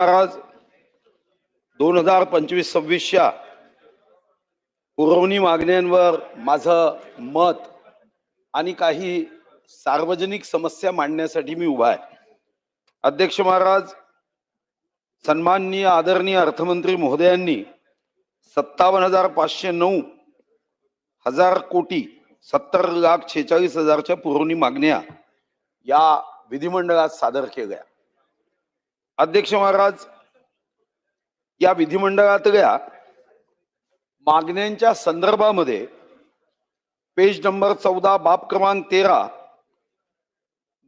महाराज दोन हजार पंचवीस सव्वीसच्या पुरवणी मागण्यांवर माझं मत आणि काही सार्वजनिक समस्या मांडण्यासाठी मी उभा आहे. अध्यक्ष महाराज सन्माननीय आदरणीय अर्थमंत्री महोदयांनी सत्तावन्न हजार पाचशे नऊ हजार कोटी सत्तर लाख छेचाळीस हजारच्या पुरवणी मागण्या या विधिमंडळात सादर केल्या. अध्यक्ष महाराज या विधिमंडळातल्या मागण्यांच्या संदर्भामध्ये पेज नंबर चौदा बाब क्रमांक तेरा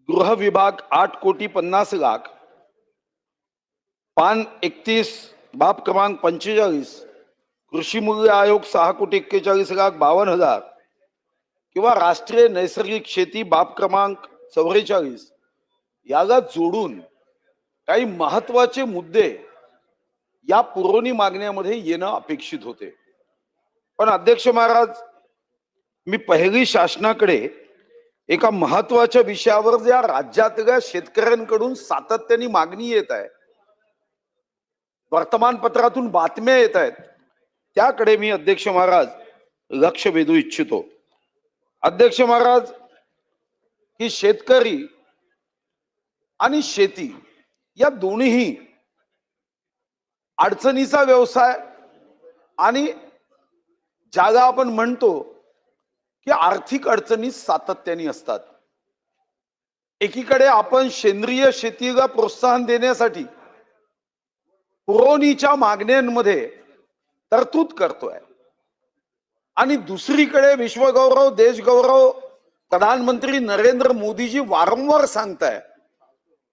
गृह विभाग आठ कोटी पन्नास लाख पान एकतीस बाब क्रमांक पंचेचाळीस कृषी मूल्य आयोग सहा कोटी एक्केचाळीस लाख बावन्न हजार किंवा राष्ट्रीय नैसर्गिक शेती बाब क्रमांक चौवेचाळीस याला जोडून काही महत्त्वाचे मुद्दे या पुरवणी मागण्यामध्ये येणं अपेक्षित होते. पण अध्यक्ष महाराज मी पहिली शासनाकडे एका महत्त्वाच्या विषयावर ज्या राज्यातल्या शेतकऱ्यांकडून सातत्याने मागणी येत आहे वर्तमानपत्रातून बातम्या येत आहेत त्याकडे मी अध्यक्ष महाराज लक्ष वेधू इच्छितो. अध्यक्ष महाराज की शेतकरी आणि शेती या दोन्हीही अडचणीचा व्यवसाय आणि ज्याला आपण म्हणतो की आर्थिक अडचणी सातत्याने असतात. एकीकडे आपण सेंद्रिय शेतीला प्रोत्साहन देण्यासाठी पुरवणीच्या मागण्यांमध्ये तरतूद करतोय. आणि दुसरीकडे विश्वगौरव देशगौरव प्रधानमंत्री नरेंद्र मोदीजी वारंवार सांगताय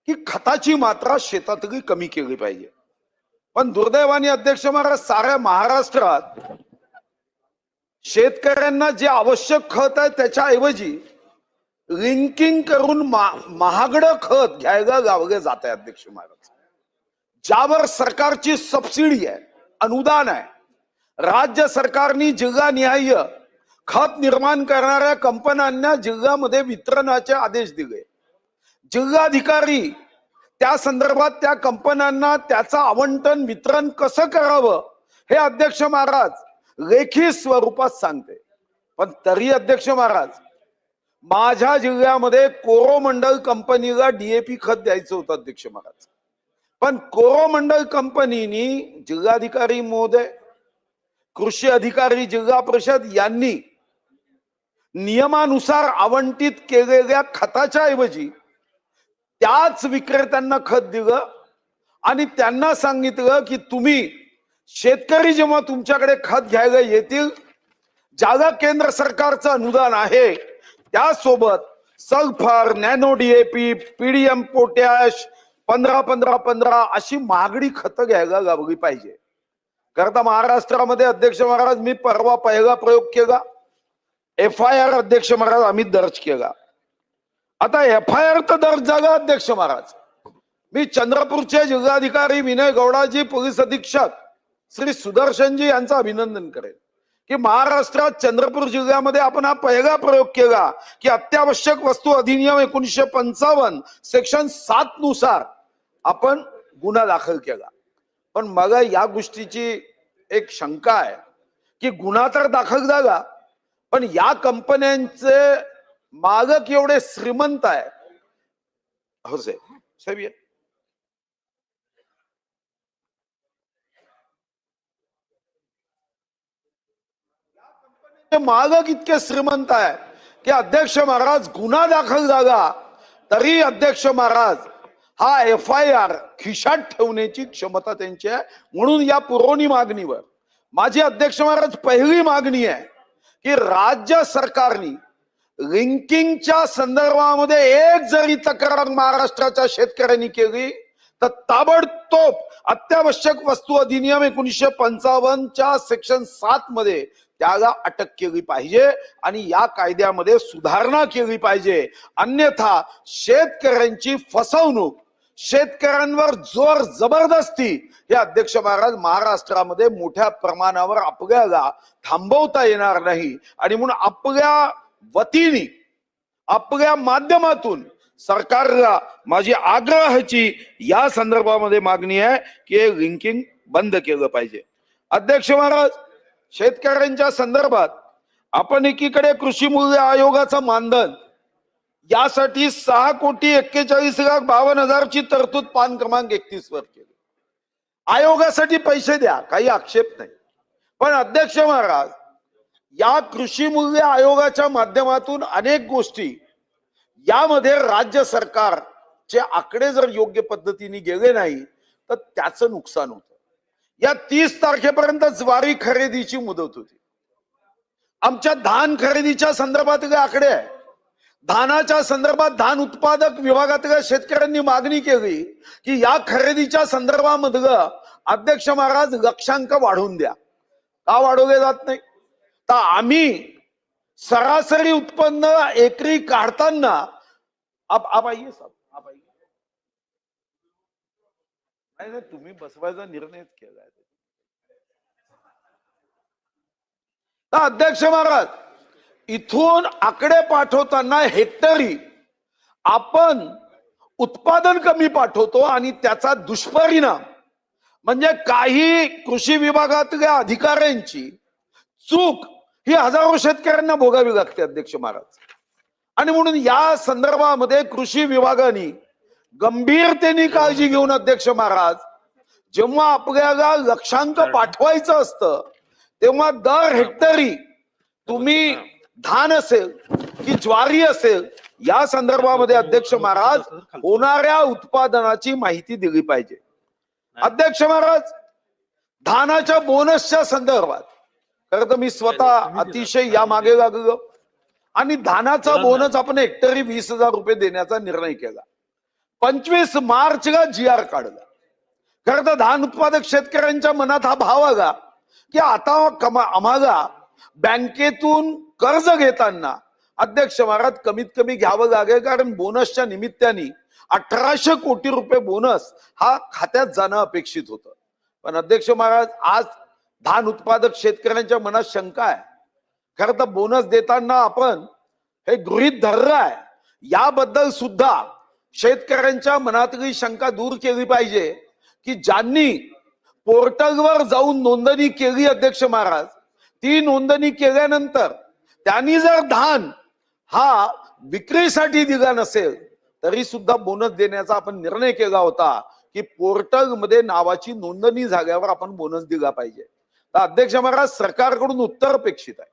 की खताची मात्रा शेतातली कमी केली पाहिजे. पण दुर्दैवाने अध्यक्ष महाराज साऱ्या महाराष्ट्रात शेतकऱ्यांना जे आवश्यक खत आहे त्याच्याऐवजी लिंकिंग करून मा- महागडं खत घ्यायला गावले जात आहे अध्यक्ष महाराज. ज्यावर सरकारची सबसिडी आहे अनुदान आहे. राज्य सरकारने जिल्हानिहाय खत निर्माण करणाऱ्या कंपन्यांना जिल्ह्यामध्ये वितरणाचे आदेश दिले. जिल्हाधिकारी त्या संदर्भात त्या कंपन्यांना त्याचं आवंटन वितरण कसं करावं हे अध्यक्ष महाराज लेखी स्वरूपात सांगते. पण तरी अध्यक्ष महाराज माझ्या जिल्ह्यामध्ये कोरोमंडल कंपनीला डीएपी खत द्यायचं होतं अध्यक्ष महाराज. पण कोरोमंडल कंपनीनी जिल्हाधिकारी महोदय कृषी अधिकारी जिल्हा परिषद यांनी नियमानुसार आवंटित केलेल्या खताच्या ऐवजी त्याच विक्रेत्यांना खत दिलं आणि त्यांना सांगितलं की तुम्ही शेतकरी जेव्हा तुमच्याकडे खत घ्यायला येतील ज्याला केंद्र सरकारचं अनुदान आहे त्यासोबत sulphur nano DAP PDM potash पंधरा पंधरा पंधरा अशी महागडी खतं घ्यायला लागली पाहिजे. करता महाराष्ट्रामध्ये अध्यक्ष महाराज मी परवा पहिला प्रयोग केला. एफ आय आर अध्यक्ष महाराज आम्ही दर्ज केला. आता एफ आय आर तर दर झाला अध्यक्ष महाराज. मी चंद्रपूरचे जिल्हाधिकारी विनय गौडाजी पोलीस अधीक्षक श्री सुदर्शनजी यांचं अभिनंदन करेन. की महाराष्ट्रात चंद्रपूर जिल्ह्यामध्ये आपण हा पहिला प्रयोग केला की अत्यावश्यक वस्तू अधिनियम एकोणीसशे पंचावन्न सेक्शन सात नुसार आपण गुन्हा दाखल केला. पण मला या गोष्टीची एक शंका आहे की गुन्हा तर दाखल झाला पण या कंपन्यांचे मालक एवढे श्रीमंत आहे हो साहेब साहेब या. मालक इतके श्रीमंत आहे की अध्यक्ष महाराज गुन्हा दाखल झाला तरी अध्यक्ष महाराज हा एफ आय आर खिशात ठेवण्याची क्षमता त्यांची आहे म्हणून या पुरवणी मागणीवर. माझी अध्यक्ष महाराज पहिली मागणी आहे की राज्य सरकारनी लिंकिंगच्या संदर्भामध्ये एक जरी तक्रार महाराष्ट्राच्या शेतकऱ्यांनी केली तर ताबडतोब अत्यावश्यक वस्तू अधिनियम एकोणीसशे पंचावन्नच्या सेक्शन सात मध्ये त्याला अटक केली पाहिजे आणि या कायद्यामध्ये सुधारणा केली पाहिजे. अन्यथा शेतकऱ्यांची फसवणूक शेतकऱ्यांवर जोर जबरदस्ती हे अध्यक्ष महाराज महाराष्ट्रामध्ये मोठ्या प्रमाणावर आपल्याला थांबवता येणार नाही. आणि म्हणून आपल्या वतीने आपल्या माध्यमातून सरकारला माझी आग्रहाची या संदर्भामध्ये मागणी आहे की हे लिंकिंग बंद केलं पाहिजे. अध्यक्ष महाराज शेतकऱ्यांच्या संदर्भात आपण एकीकडे कृषी मूल्य आयोगाचं मानधन यासाठी सहा कोटी एक्केचाळीस लाख बावन्न हजारची तरतूद पान क्रमांक एकतीस वर केली. आयोगासाठी पैसे द्या काही आक्षेप नाही. पण अध्यक्ष महाराज या कृषी मूल्य आयोगाच्या माध्यमातून अनेक गोष्टी यामध्ये राज्य सरकारचे आकडे जर योग्य पद्धतीने गेले नाही तर त्याचं नुकसान होतं. या तीस तारखेपर्यंत ज्वारी खरेदीची मुदत होती. आमच्या धान खरेदीच्या संदर्भातले आकडे आहे? धानाच्या संदर्भात धान उत्पादक विभागातल्या शेतकऱ्यांनी मागणी केली की या खरेदीच्या संदर्भामधलं अध्यक्ष महाराज लक्षांक वाढवून द्या. का वाढवले जात नाही? तर आम्ही सरासरी उत्पन्न एकरी काढताना आप आप आइए साहब आप आइए नाही नाही तुम्ही बसवायचा निर्णयच केलाय. तर अध्यक्ष महाराज इथून आकडे पाठवताना हेक्टरी आपण उत्पादन कमी पाठवतो आणि त्याचा दुष्परिणाम म्हणजे काही कृषी विभागातल्या अधिकाऱ्यांची चूक ही हजारो शेतकऱ्यांना भोगावी लागते अध्यक्ष महाराज. आणि म्हणून या संदर्भामध्ये कृषी विभागाने गंभीरतेने काळजी घेऊन अध्यक्ष महाराज जेव्हा आपल्याला लक्षांक पाठवायचं असतं तेव्हा दर हेक्टरी तुम्ही धान असेल की ज्वारी असेल या संदर्भामध्ये अध्यक्ष महाराज होणाऱ्या उत्पादनाची माहिती दिली पाहिजे. अध्यक्ष महाराज धानाच्या बोनसच्या संदर्भात खरं तर मी स्वतः अतिशय या मागे लागलो आणि धानाचा बोनस आपण हेक्टरी वीस हजार रुपये देण्याचा निर्णय केला. पंचवीस मार्चला जी आर काढला. खरं तर धान उत्पादक शेतकऱ्यांच्या मनात हा भाव आला की आता कमा आम्हाला बँकेतून कर्ज घेताना अध्यक्ष महाराज कमीत कमी घ्यावं लागेल कारण बोनसच्या निमित्ताने अठराशे कोटी रुपये बोनस हा खात्यात जाणं अपेक्षित होतं. पण अध्यक्ष महाराज आज धान उत्पादक शेतकऱ्यांच्या मनात शंका आहे. खरं तर बोनस देताना आपण हे गृहित धरलं आहे. याबद्दल सुद्धा शेतकऱ्यांच्या मनातली शंका दूर केली पाहिजे की ज्यांनी पोर्टलवर जाऊन नोंदणी केली अध्यक्ष महाराज ती नोंदणी केल्यानंतर त्यांनी जर धान हा विक्रीसाठी दिला नसेल तरी सुद्धा बोनस देण्याचा आपण निर्णय केला होता की पोर्टलमध्ये नावाची नोंदणी झाल्यावर आपण बोनस दिला पाहिजे. तर अध्यक्ष महाराज सरकारकडून उत्तर अपेक्षित आहे.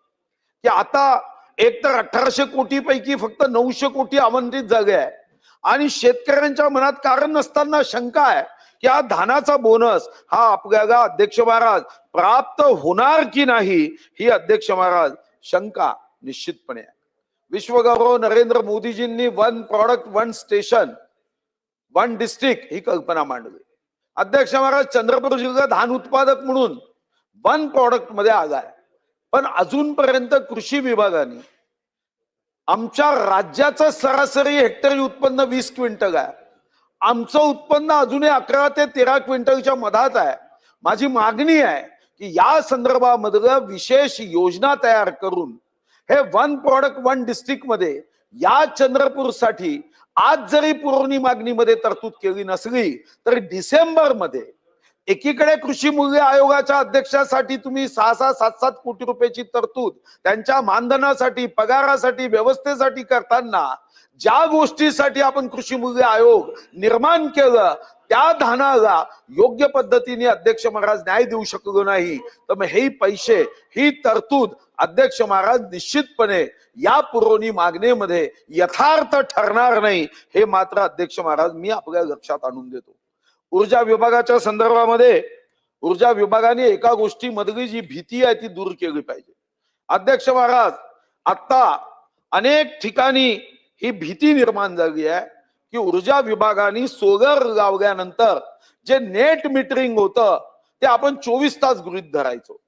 की आता एक तर अठराशे कोटी पैकी फक्त नऊशे कोटी आमंत्रित झाले आहे. आणि शेतकऱ्यांच्या मनात कारण नसताना शंका आहे की हा धानाचा बोनस हा आपल्याला अध्यक्ष महाराज प्राप्त होणार की नाही ही अध्यक्ष महाराज शंका निश्चितपणे आहे. विश्वगौरव नरेंद्र मोदीजींनी one product one station one district ही कल्पना मांडली. अध्यक्ष महाराज चंद्रपूर जिल्हा धान उत्पादक म्हणून वन प्रॉडक्टमध्ये आलाय. पण अजूनपर्यंत कृषी विभागाने आमच्या राज्याचं सरासरी हेक्टरी उत्पन्न वीस क्विंटल आहे. आमचं उत्पन्न अजूनही अकरा ते तेरा क्विंटलच्या मधात आहे. माझी मागणी आहे की या संदर्भामधलं विशेष योजना तयार करून हे वन प्रॉडक्ट वन डिस्ट्रिक्टमध्ये या चंद्रपूरसाठी आज जरी पुरवणी मागणीमध्ये तरतूद केली नसली तरी डिसेंबरमध्ये एकीकडे कृषी मूल्य आयोगाच्या अध्यक्षासाठी तुम्ही सहा सहा सात सात कोटी रुपयाची तरतूद त्यांच्या मानधनासाठी पगारासाठी व्यवस्थेसाठी करताना ज्या गोष्टीसाठी आपण कृषी मूल्य आयोग निर्माण केलं त्या धानाला योग्य पद्धतीने अध्यक्ष महाराज न्याय देऊ शकलो नाही. तर मग हे पैसे ही तरतूद अध्यक्ष महाराज निश्चितपणे या पुरवणी मागणीमध्ये यथार्थ ठरणार नाही हे मात्र अध्यक्ष महाराज मी आपल्या लक्षात आणून देतो. ऊर्जा विभागाच्या संदर्भामध्ये ऊर्जा विभागाने एका गोष्टीमधली जी भीती आहे ती दूर केली पाहिजे. अध्यक्ष महाराज आता अनेक ठिकाणी ही भीती निर्माण झाली आहे की ऊर्जा विभागाने सोलर लावल्यानंतर जे नेट मीटरिंग होतं ते आपण चोवीस तास गृहित धरायचो.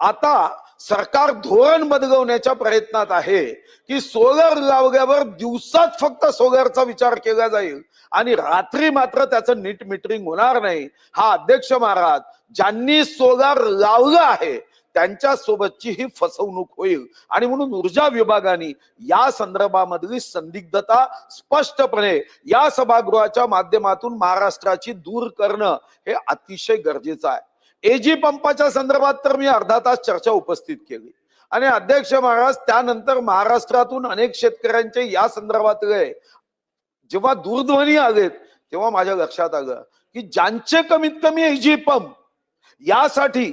आता सरकार धोरण बदलवण्याच्या प्रयत्नात आहे की सोलर लावल्यावर दिवसात फक्त सोलरचा विचार केला जाईल. आणि रात्री मात्र त्याचं नीट मीटरिंग होणार नाही. हा अध्यक्ष महाराज ज्यांनी सोलार लावलं आहे त्यांच्या सोबतची ही फसवणूक होईल. आणि म्हणून ऊर्जा विभागाने या संदर्भामधली संदिग्धता स्पष्टपणे या सभागृहाच्या माध्यमातून महाराष्ट्राची दूर करणं हे अतिशय गरजेचं आहे. एजी पंपाच्या संदर्भात तर मी अर्धा तास चर्चा उपस्थित केली. आणि अध्यक्ष महाराज त्यानंतर महाराष्ट्रातून अनेक शेतकऱ्यांचे या संदर्भात जेव्हा दूरध्वनी आलेत तेव्हा माझ्या लक्षात आलं की ज्यांचे कमीत कमी एजी पंप यासाठी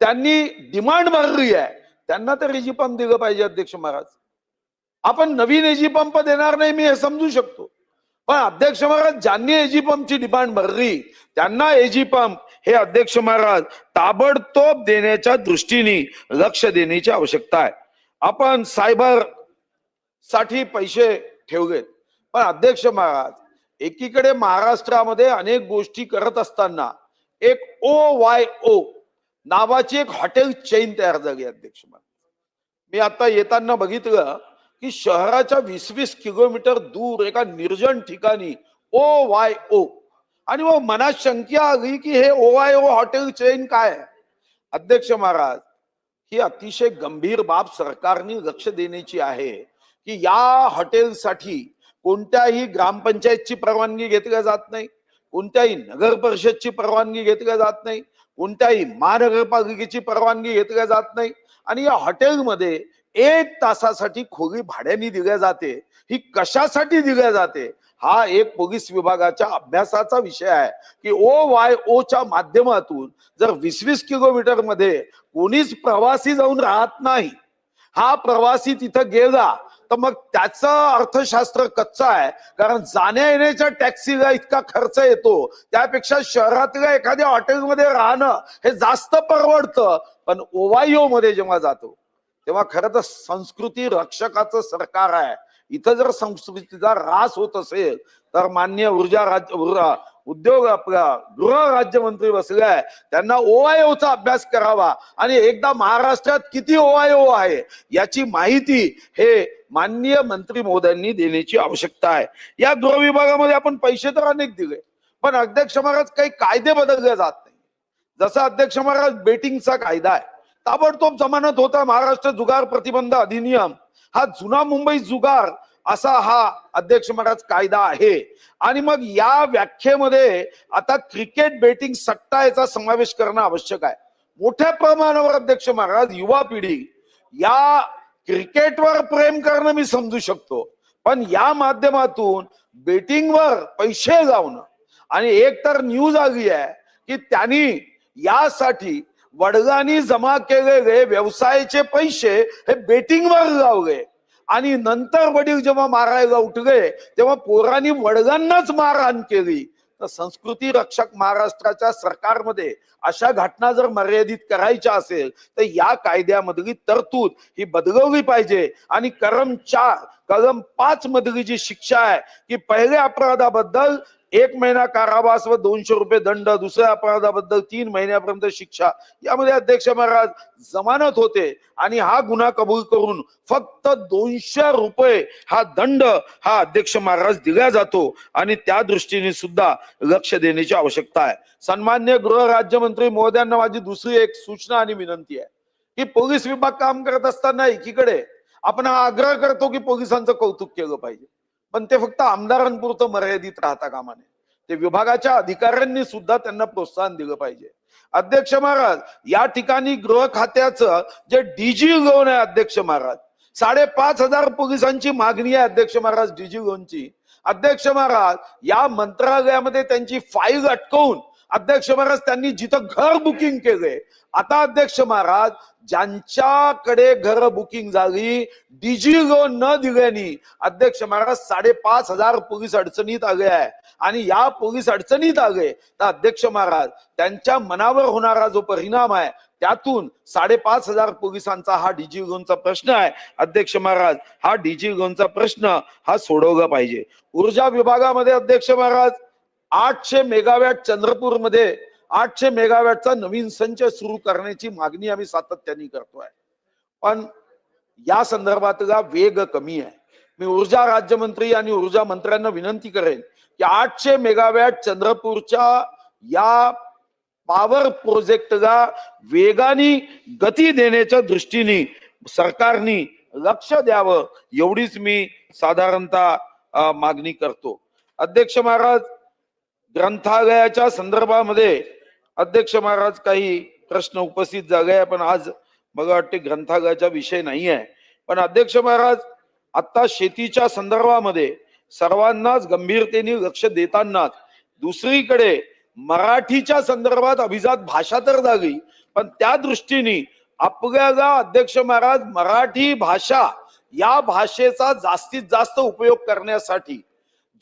त्यांनी डिमांड भरली आहे. त्यांना तर एजी पंप दिलं पाहिजे अध्यक्ष महाराज. आपण नवीन एजी पंप देणार नाही मी हे समजू शकतो. पण अध्यक्ष महाराज ज्यांनी एजी पंपची डिमांड भरली त्यांना एजी पंप हे अध्यक्ष महाराज ताबडतोब देण्याच्या दृष्टीने लक्ष देण्याची आवश्यकता आहे. आपण सायबरसाठी पैसे ठेवलेत पण अध्यक्ष महाराज एकीकडे महाराष्ट्रामध्ये अनेक गोष्टी करत असताना एक ओ वाय ओ नावाची एक हॉटेल चेन तयार झाली अध्यक्ष महाराज. मी आता येताना बघितलं की शहराच्या वीस वीस किलोमीटर दूर एका निर्जन ठिकाणी ओ वाय ओ. आणि मग मनात शंका आली की हे O Y O hotel chain काय? अध्यक्ष महाराज ही अतिशय गंभीर बाब सरकारने लक्ष देण्याची आहे की या हॉटेलसाठी कोणत्याही ग्रामपंचायतची परवानगी घेतल्या जात नाही कोणत्याही नगर परिषदची परवानगी घेतल्या जात नाही कोणत्याही महानगरपालिकेची परवानगी घेतल्या जात नाही. आणि या हॉटेलमध्ये एक तासासाठी खोली भाड्याने दिल्या जाते. ही कशासाठी दिल्या जाते? हा एक पोलीस विभागाच्या अभ्यासाचा विषय आहे की ओ वाय ओच्या माध्यमातून जर वीस वीस किलोमीटरमध्ये कोणीच प्रवासी जाऊन राहत नाही हा प्रवासी तिथं गेला तर मग त्याचं अर्थशास्त्र कच्चा आहे. कारण जाण्या येण्याच्या टॅक्सीला इतका खर्च येतो. त्यापेक्षा शहरातल्या एखाद्या हॉटेलमध्ये राहणं हे जास्त परवडतं. पण ओवायो मध्ये जेव्हा जातो तेव्हा खरं तर संस्कृती रक्षकाचं सरकार आहे. इथं जर संस्कृतीचा ऱ्हास होत असेल तर मान्य ऊर्जा राज्य ऊर्जा- उद्योग आपला गृह राज्यमंत्री बसलाय त्यांना ओआयओचा अभ्यास करावा. आणि एकदा महाराष्ट्रात किती ओआयओ आहे याची माहिती हे माननीय मंत्री मोद्यांनी देण्याची आवश्यकता आहे. या गृह विभागामध्ये आपण पैसे तर अनेक दिले पण अध्यक्ष महाराज काही कायदे बदलले जात नाही. जसं अध्यक्ष महाराज बेटिंगचा कायदा आहे ताबडतोब जमानत होता महाराष्ट्र जुगार प्रतिबंध अधिनियम. हा जुना मुंबई जुगार असा हा अध्यक्ष महाराज कायदा आहे. आणि मग या व्याख्येमध्ये आता क्रिकेट बेटिंग सट्टा याचा समावेश करणं आवश्यक आहे. मोठ्या प्रमाणावर अध्यक्ष महाराज युवा पिढी या क्रिकेटवर प्रेम करणं मी समजू शकतो. पण या माध्यमातून बेटिंगवर पैसे लावणं. आणि एक तर न्यूज आली आहे की त्यांनी यासाठी वडिलांनी जमा केलेले व्यवसायाचे पैसे हे बेटिंगवर लावले. आणि नंतर वडील जेव्हा मारायला उठले तेव्हा पोरांनी वडिलांनाच मारहाण केली. तर संस्कृती रक्षक महाराष्ट्राच्या सरकारमध्ये अशा घटना जर मर्यादित करायच्या असेल तर या कायद्यामधली तरतूद ही बदलवली पाहिजे. आणि कलम चार कलम पाच मधली जी शिक्षा आहे की पहिल्या अपराधाबद्दल एक महिना कारावास व दोनशे रुपये दंड दुसऱ्या अपराधाबद्दल तीन महिन्यापर्यंत शिक्षा. यामध्ये अध्यक्ष महाराज जमानत होते आणि हा गुन्हा कबूल करून फक्त दोनशे रुपये हा दंड हा अध्यक्ष महाराज दिला जातो आणि त्या दृष्टीने सुद्धा लक्ष देण्याची आवश्यकता आहे. सन्मान्य गृह राज्यमंत्री महोदयांना माझी दुसरी एक सूचना आणि विनंती आहे की पोलीस विभाग काम करत असताना एकीकडे आपण हा आग्रह करतो की पोलिसांचं कौतुक केलं पाहिजे. पण ते फक्त आमदारांपुरतं मर्यादित राहता कामा नये ते विभागाच्या अधिकाऱ्यांनी सुद्धा त्यांना प्रोत्साहन दिलं पाहिजे. अध्यक्ष महाराज या ठिकाणी गृह खात्याचं जे डीजी लोन आहे अध्यक्ष महाराज साडेपाच हजार पोलिसांची मागणी आहे अध्यक्ष महाराज डीजी लोनची अध्यक्ष महाराज या मंत्रालयामध्ये त्यांची फाईल अटकवून अध्यक्ष महाराज त्यांनी जिथं घर बुकिंग केलंय आता अध्यक्ष महाराज ज्यांच्याकडे घर बुकिंग झाली डीजी लोन न दिल्याने अध्यक्ष महाराज साडेपाच हजार पोलीस अडचणीत आले आहे. आणि या पोलीस अडचणीत आले तर अध्यक्ष महाराज त्यांच्या मनावर होणारा जो परिणाम आहे त्यातून साडेपाच हजार पोलिसांचा हा डीजी लोनचा प्रश्न आहे. अध्यक्ष महाराज हा डीजी लोनचा प्रश्न हा सोडवला पाहिजे. ऊर्जा विभागामध्ये अध्यक्ष महाराज आठशे मेगावॅट चंद्रपूरमध्ये आठशे मेगावॅटचा नवीन संच सुरू करण्याची मागणी आम्ही सातत्याने करतोय. पण या संदर्भातला वेग कमी आहे. मी ऊर्जा राज्यमंत्री आणि ऊर्जा मंत्र्यांना विनंती करेन की आठशे मेगावॅट चंद्रपूरच्या या पॉवर प्रोजेक्टला वेगाने गती देण्याच्या दृष्टीने सरकारनी लक्ष द्यावं एवढीच मी साधारणतः मागणी करतो. अध्यक्ष महाराज ग्रंथालयाच्या संदर्भामध्ये अध्यक्ष महाराज काही प्रश्न उपस्थित झाले आहे पण आज मला वाटते ग्रंथालयाचा विषय नाही आहे. पण अध्यक्ष महाराज आता शेतीच्या संदर्भामध्ये सर्वांनाच गंभीरतेने लक्ष देतानाच दुसरीकडे मराठीच्या संदर्भात अभिजात भाषा तर झाली पण त्या दृष्टीने आपल्याला अध्यक्ष महाराज मराठी भाषा या भाषेचा जास्तीत जास्त उपयोग करण्यासाठी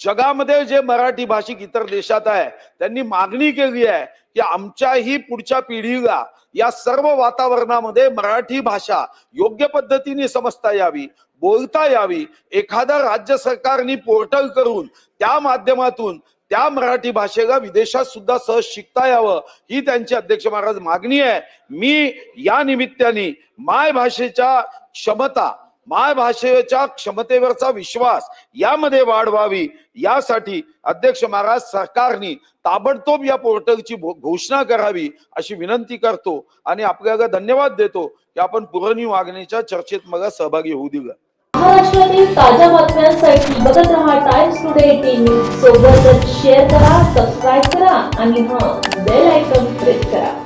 जगामध्ये जे मराठी भाषिक इतर देशात आहे त्यांनी मागणी केली आहे की आमच्याही पुढच्या पिढीला या सर्व वातावरणामध्ये मराठी भाषा योग्य पद्धतीने समजता यावी बोलता यावी. एखादा राज्य सरकारनी पोर्टल करून त्या माध्यमातून त्या मराठी भाषेला विदेशात सुद्धा सहज शिकता यावं ही त्यांची अध्यक्ष महाराज मागणी आहे. मी या निमित्ताने माय भाषेच्या क्षमता मायभाषेच्या क्षमतेवरचा विश्वास यामध्ये वाढ व्हावी यासाठी अध्यक्ष महाराज सरकारने ताबडतोब या पोर्टलची घोषणा करावी अशी विनंती करतो आणि आपल्याला धन्यवाद देतो की आपण पुरवणी वागणीच्या चर्चेत मला सहभागी होऊ दिलं. महाराष्ट्रातील ताज्या बातम्यांसाठी बघत रहा टाइम्स टुडे टीव्ही. सोबतच शेअर करा सबस्क्राईब करा आणि हा बेल आयकॉन प्रेस करा.